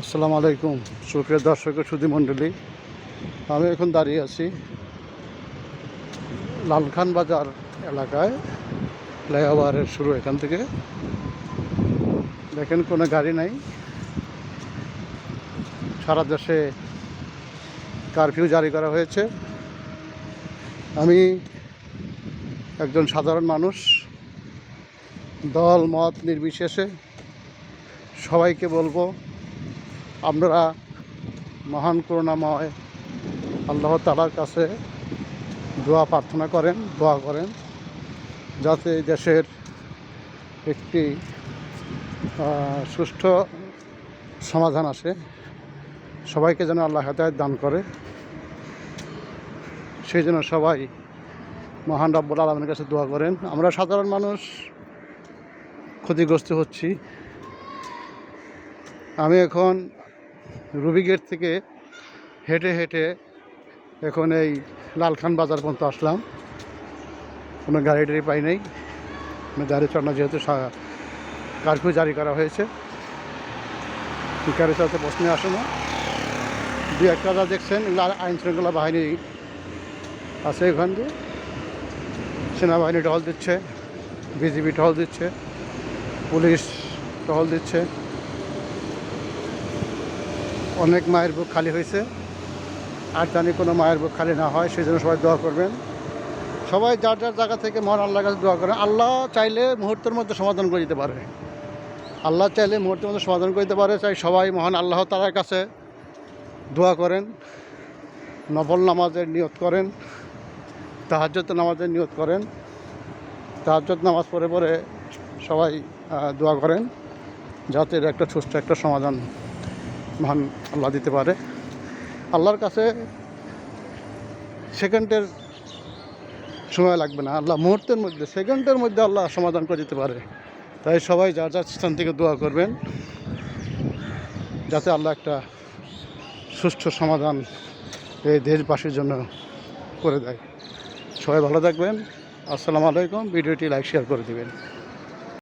আসসালামু আলাইকুম, সুপ্রিয় দর্শক সুধী মণ্ডলী আমি এখন দাঁড়িয়ে আছি লালখান বাজার এলাকায়। ফ্লাইওভারের শুরু এখান থেকে। দেখেন, কোনো গাড়ি নাই। সারা দেশে কারফিউ জারি করা হয়েছে। আমি একজন সাধারণ মানুষ। দল, মত নির্বিশেষে সবাইকে বলব আপনারা মহান করুণাময় আল্লাহ তালার কাছে দোয়া প্রার্থনা করেন, দোয়া করেন, যাতে দেশের একটি সুষ্ঠু সমাধান আসে। সবাইকে যেন আল্লাহ হেদায়ত দান করে। সেই জন্য সবাই মহান রব্বুল আলমের কাছে দোয়া করেন। আমরা সাধারণ মানুষ ক্ষতিগ্রস্ত হচ্ছি। আমি এখন রুবি গেট থেকে হেঁটে হেঁটে এখন এই লালখান বাজার পর্যন্ত আসলাম। কোনো গাড়ি টাড়ি পাই নাই। গাড়ি চড়না যেহেতু কারফিউ জারি করা হয়েছে। গাড়ি চালাতে প্রশ্নে আসে না। দু একটা যা দেখছেন এগুলো আইন শৃঙ্খলা বাহিনী আছে এখান দিয়ে। সেনাবাহিনী টহল দিচ্ছে, বিজিবি টহল দিচ্ছে, পুলিশ টহল দিচ্ছে। অনেক মায়ের বুক খালি হয়েছে। আর জানি কোনো মায়ের বুক খালি না হয় সেই জন্য সবাই দোয়া করবেন। সবাই যার যার জায়গা থেকে মহান আল্লাহর কাছে দোয়া করেন। আল্লাহ চাইলে মুহূর্তের মধ্যে সমাধান করে দিতে পারে। আল্লাহ চাইলে মুহূর্তের মধ্যে সমাধান করে দিতে পারে। চাই সবাই মহান আল্লাহ তালার কাছে দোয়া করেন। নফল নামাজের নিয়ত করেন। তাহাজ্জত নামাজের নিয়ত করেন। তাহাজ্জত নামাজ পড়ে পরে সবাই দোয়া করেন। যাতে একটা সুস্থ একটা সমাধান মহান আল্লাহ দিতে পারে। আল্লাহর কাছে সেকেন্ডের সময় লাগবে না। আল্লাহ মুহূর্তের মধ্যে, সেকেন্ডের মধ্যে আল্লাহ সমাধান করে দিতে পারে। তাই সবাই যার যার স্থান থেকে দোয়া করবেন, যাতে আল্লাহ একটা সুষ্ঠু সমাধান এই দেশবাসীর জন্য করে দেয়। সবাই ভালো থাকবেন। আসসালামু আলাইকুম। ভিডিওটি লাইক, শেয়ার করে দেবেন।